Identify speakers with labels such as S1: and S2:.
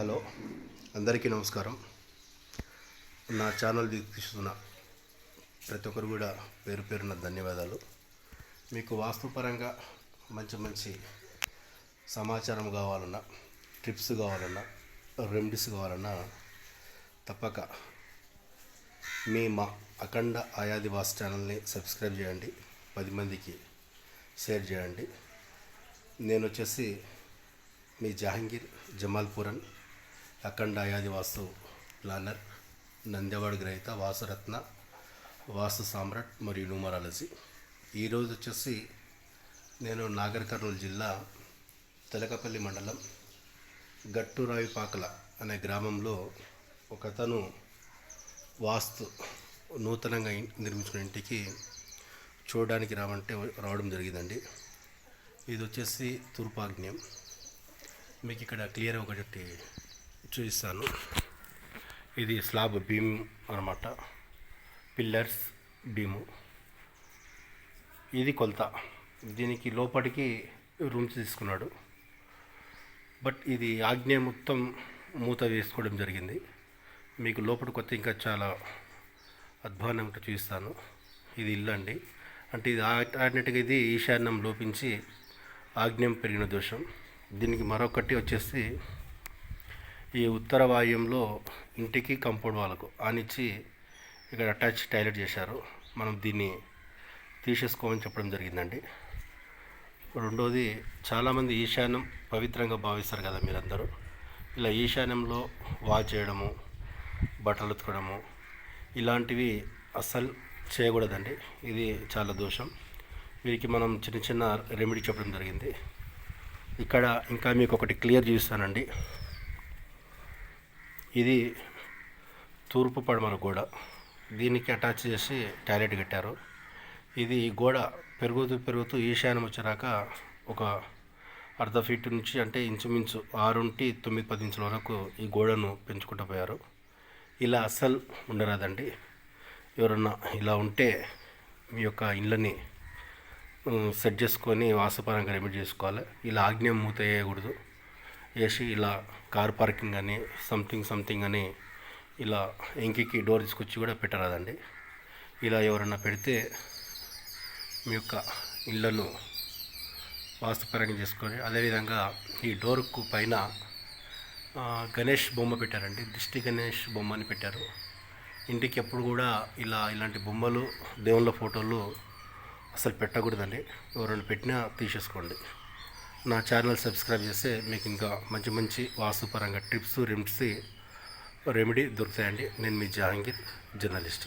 S1: Hello అందరికీ నమస్కారం. నా ఛానల్ వీక్షిస్తున్న ప్రతి ఒక్కరు కూడా పేరు పేరున ధన్యవాదాలు. మీకు వాస్తుపరంగా మంచి మంచి సమాచారం కావాలన్నా ట్రిప్స్ కావాలన్నా రెమెడీస్ కావాలన్నా తప్పక మీ మా అఖండ ఆయాది వాస్ ఛానల్ని సబ్స్క్రైబ్ చేయండి. పది మందికి షేర్ చేయండి. నేను వచ్చేసి మీ జహాంగీర్ జమాల్పూరన్. అఖండ యాది వాస్తు ప్లానర్ నంద్యవాడ గ్రహీత వాసురత్న వాస్తు సామ్రాట్ మరియు న్యూమరాలజీ ఈరోజు వచ్చేసి నేను నాగర్ కర్నూలు జిల్లా తెలకపల్లి మండలం గట్టురావిపాకల అనే గ్రామంలో ఒకతను వాస్తు నూతనంగా ఇన్- నిర్మించుకున్న ఇంటికి చూడడానికి రావంటే రావడం జరిగిందండి. ఇది వచ్చేసి తూర్పాగ్నేయం. మీకు ఇక్కడ క్లియర్ ఒకటి చూపిస్తాను ఇది స్లాబ్ బీమ్ అనమాట పిల్లర్స్ బీము. ఇది కొలత. దీనికి లోపలికి రూమ్స్ తీసుకున్నాడు. బట్ ఇది ఆగ్నే మొత్తం మూత వేసుకోవడం జరిగింది. మీకు లోపల కొత్త ఇంకా చాలా అధ్వానంగా చూపిస్తాను. ఇది ఇల్లు అండి. అంటే ఇది ఆడినట్టుగా ఇది ఈశాన్యం లోపించి ఆగ్నేయం పెరిగిన దోషం. దీనికి మరొకటి వచ్చేసి ఈ ఉత్తర వాయుంలో ఇంటికి కంపౌండ్ వాళ్ళకు. ఆనిచ్చి ఇక్కడ అటాచ్ టాయిలెట్ చేశారు. మనం దీన్ని తీసేసుకోమని చెప్పడం జరిగిందండి. రెండోది చాలామంది ఈశాన్యం పవిత్రంగా భావిస్తారు కదా మీరందరూ. ఇలా ఈశాన్యంలో వాచ్ చేయడము బట్టలు ఉతకడము ఇలాంటివి అస్సలు చేయకూడదండి. ఇది చాలా దోషం. వీరికి మనం చిన్న చిన్న రెమెడీ చెప్పడం జరిగింది. ఇక్కడ ఇంకా మీకు ఒకటి క్లియర్ చూస్తానండి. ఇది తూర్పు పడమర గోడ. దీనికి అటాచ్ చేసి టాయిలెట్ కట్టారు. ఇది గోడ పెరుగుతూ పెరుగుతూ ఈశాన్యం వచ్చాక ఒక అర్ధ ఫీట్ నుంచి అంటే ఇంచుమించు ఆరుంటి తొమ్మిది పది ఇంచుల వరకు ఈ గోడను పెంచుకుంటూ పోయారు. ఇలా అస్సలు ఉండరాదండి. ఎవరన్నా ఇలా ఉంటే మీ యొక్క ఇళ్ళని సెట్ చేసుకొని వాసపరంగా రెమెడీ చేసుకోవాలి. ఇలా ఆగ్నేయం మూత వేయకూడదు. వేసి ఇలా కార్ పార్కింగ్ అని సంథింగ్ సంథింగ్ అని ఇలా ఇంకికి డోర్ తీసుకొచ్చి కూడా పెట్టరాదండి. ఇలా ఎవరన్నా పెడితే మీ యొక్క ఇళ్ళను వాస్తుపరంగా చేసుకొని అదేవిధంగా ఈ డోర్కు పైన గణేష్ బొమ్మ పెట్టారండి. దిష్టి గణేష్ బొమ్మ అని పెట్టారు. ఇంటికి ఎప్పుడు కూడా ఇలా ఇలాంటి బొమ్మలు దేవుళ్ళ ఫోటోలు అసలు పెట్టకూడదండి. ఎవరైనా పెట్టినా తీసేసుకోండి. నా ఛానల్ సబ్స్క్రైబ్ చేస్తే మీకు ఇంకా మంచి మంచి వాస్తుపరంగా టిప్స్ రిమ్స్ రెమెడీ దొరుకుతాయండి. నేను మీ జహాంగీర్ జర్నలిస్ట్